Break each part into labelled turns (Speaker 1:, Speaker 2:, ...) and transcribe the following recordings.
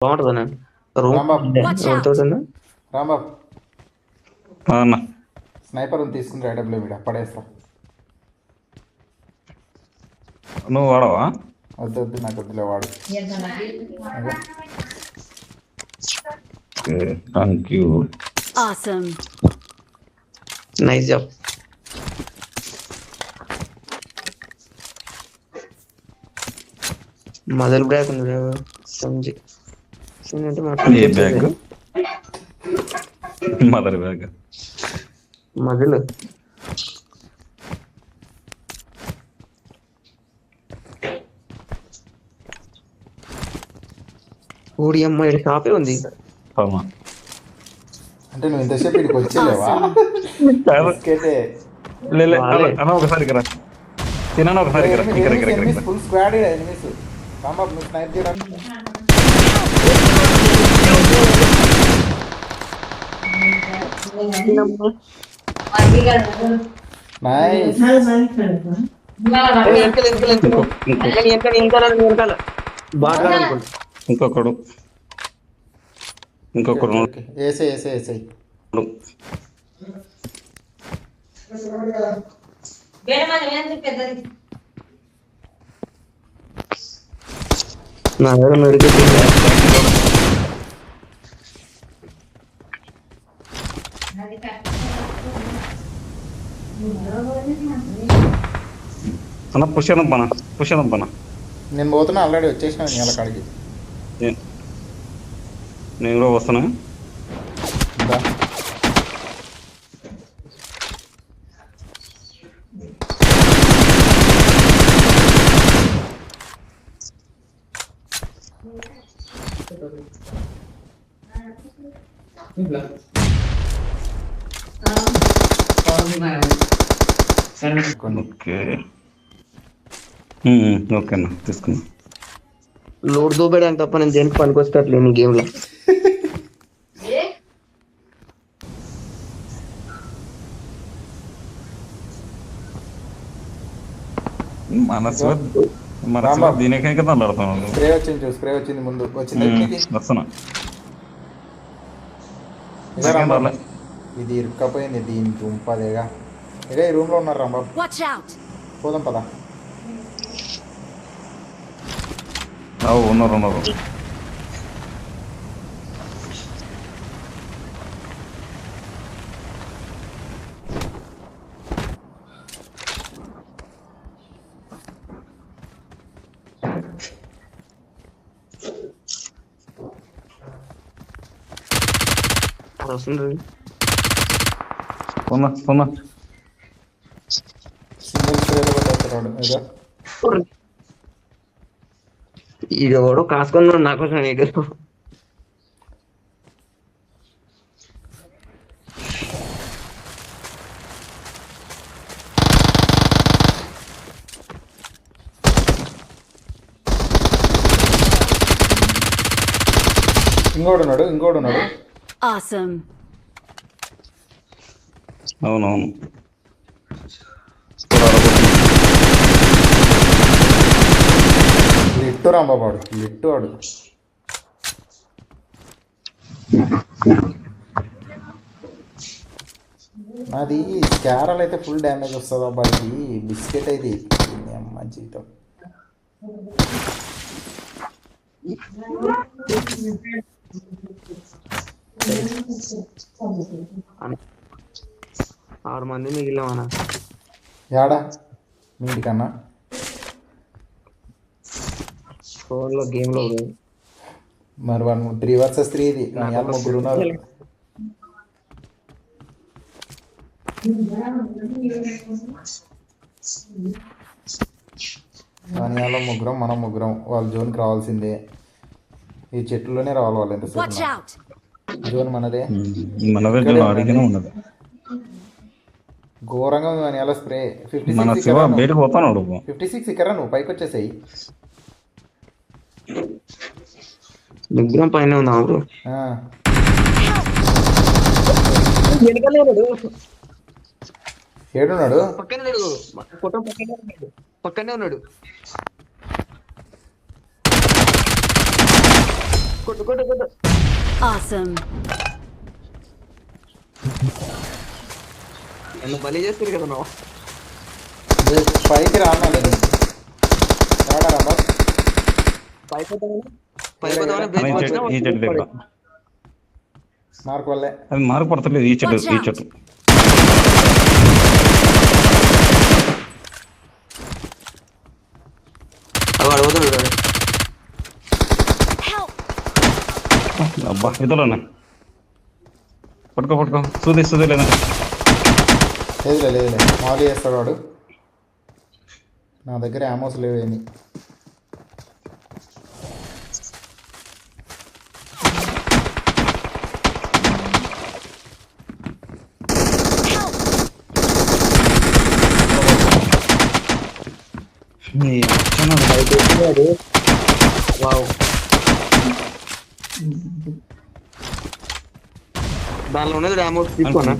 Speaker 1: బాగుంటుందా రూమ్
Speaker 2: రాంబాబు.
Speaker 3: అన్న
Speaker 2: స్నైపర్ ఉంది తీసుకుని ఐడబ్ల్యూ మీద పడేస్తా.
Speaker 3: నువ్వు వాడవా?
Speaker 2: వద్దు వద్దు నాకు వద్దులే వాడు.
Speaker 3: Thank you
Speaker 4: Awesome.
Speaker 1: Nice job mother bag ఉంది సంజి
Speaker 3: ఏ బ్యాగ్? Mother bag.
Speaker 1: మదిలు ఊడి అమ్మ ఇక్కడ షాపే ఉంది.
Speaker 2: అంటే నువ్వు ఇంతసేపు ఇక్కడికి వచ్చేలేవా.
Speaker 3: అన్న ఒకసారి ఇక్కడ. తిన్నాను ఒకసారి ఇక్కడ. ఇక్కడ ఇక్కడ.
Speaker 2: ఫుల్ స్క్వాడ్ ఎనిమిస్ రాంబాబు నువ్వు స్నైప్ చేయడానికి.
Speaker 1: అనుకుంటా
Speaker 3: ఇంకొకడు ఇంకొకడు ఉన్నాడు.
Speaker 2: ఏసే ఏసే ఏసే
Speaker 1: నా దగ్గర మెడికల్
Speaker 3: అన్న పుష్యనం పన పుష్యనం పన
Speaker 2: నేను పోతున్నా ఆల్రెడీ వచ్చేసిన నేను కాడికి.
Speaker 3: నేను కూడా వస్తున్నా
Speaker 2: దా. కొన్ని
Speaker 3: ఓకే ఉమ్, ఓకే అన్న తీసుకున్నా.
Speaker 1: లోడ్ దూపేయడానికి తప్ప నేను దేనికి పనికొస్తట్లేదు ఈ గేమ్లో
Speaker 3: మనసు మనసు. దీనికే కదా ఆడుతున్నాను
Speaker 2: స్ప్రే వచ్చింది చూ స్ప్రే వచ్చింది ముందు వచ్చింది నీకు?
Speaker 3: వస్తున్నా.
Speaker 2: ఇదే
Speaker 3: నాకేం
Speaker 2: రాంబాబు.
Speaker 3: రాలే.
Speaker 2: ఇది ఇరుక్కపోయింది దీని దుంపదేగా ఇదే ఈ రూమ్లో ఉన్నారు రాంబాబు
Speaker 4: Watch out.
Speaker 2: పోదాం పదా
Speaker 3: అవు ఉన్నారు ఉన్నారు
Speaker 1: వస్తుంది
Speaker 2: కొట్టేస్తున్నాడు ఏదో
Speaker 1: ఇది ఎవడో కాసుకున్నాడు నా కోసం నీకు
Speaker 2: ఇంకోడు ఉన్నాడు ఇంకోడు ఉన్నాడు
Speaker 4: Awesome.
Speaker 3: అవునవును.
Speaker 2: లిట్టు రాంబాబాడు లిట్టు వాడు నాది క్యారల్ అయితే ఫుల్ డ్యామేజ్ వస్తుంది అబ్బాయికి బిస్కెట్ అయితే ఇది అమ్మ జీవితం
Speaker 1: ఆరు మంది మిగిలిన
Speaker 2: యాడా? మీ ఇంటికన్నా
Speaker 1: ఫోన్లో గేమ్లో
Speaker 2: మరి వన్ త్రీ వర్సెస్ త్రీ ఇది. ముగ్గురు ఉన్నారు. ఇవాళ ముగ్గురం మనం ముగ్గురం వాళ్ళ జోన్కి రావాల్సిందే. ఈ చెట్లులోనే రావాలి వాళ్ళు ఎంతసేపు.
Speaker 3: Hmm.
Speaker 2: జోన్ మనదే.
Speaker 3: మనదే ఉన్నది.
Speaker 2: ఘోరంగా ఉంది అని ఎలా స్ప్రే. ఫిఫ్టీ సిక్స్
Speaker 3: శివ బయటకు పోతాను
Speaker 2: ఫిఫ్టీ సిక్స్ ఇక్కడ నువ్వు? పైకి వచ్చేసాయి
Speaker 1: ముగ్గురం పైన ఉన్నాం బ్రో.
Speaker 2: ఏడున్నాడు?
Speaker 1: పక్కనే ఉన్నాడు పక్కనే ఉన్నాడు. పక్కనే ఉన్నాడు. కొట్టు కొట్టు కొట్టు. నన్ను బలి చేస్తారు కదా నువ్వు?
Speaker 2: పైకి రానా నేను రాడా బాస్
Speaker 1: పైపోతామని పైపోతామని
Speaker 3: అన్న,
Speaker 1: బ్రేక్
Speaker 3: ఈ
Speaker 1: వచ్చినా
Speaker 3: చెట్టు ఈ చెట్టు దగ్గర
Speaker 2: మార్క్ వల్లే.
Speaker 3: అది మార్పు పడతలేదు ఈ చెట్టు ఈ. చెట్టు! అబ్బా ఇతరులన్నా పట్టుకో పట్టుకో. సూది సూది లేదా
Speaker 2: లేదులే లేదులే మాలి చేస్తాడు వాడు. నా దగ్గర యామోస్ లేవు ఏమి.
Speaker 3: నీ అచ్చన
Speaker 1: వావ్. దానిలో ఉన్నది ర్యామ్ తీసుకోనా?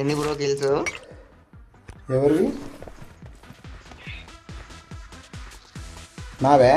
Speaker 1: ఎన్ని బ్రో కిల్స్?
Speaker 2: ఎవరివి? నావే?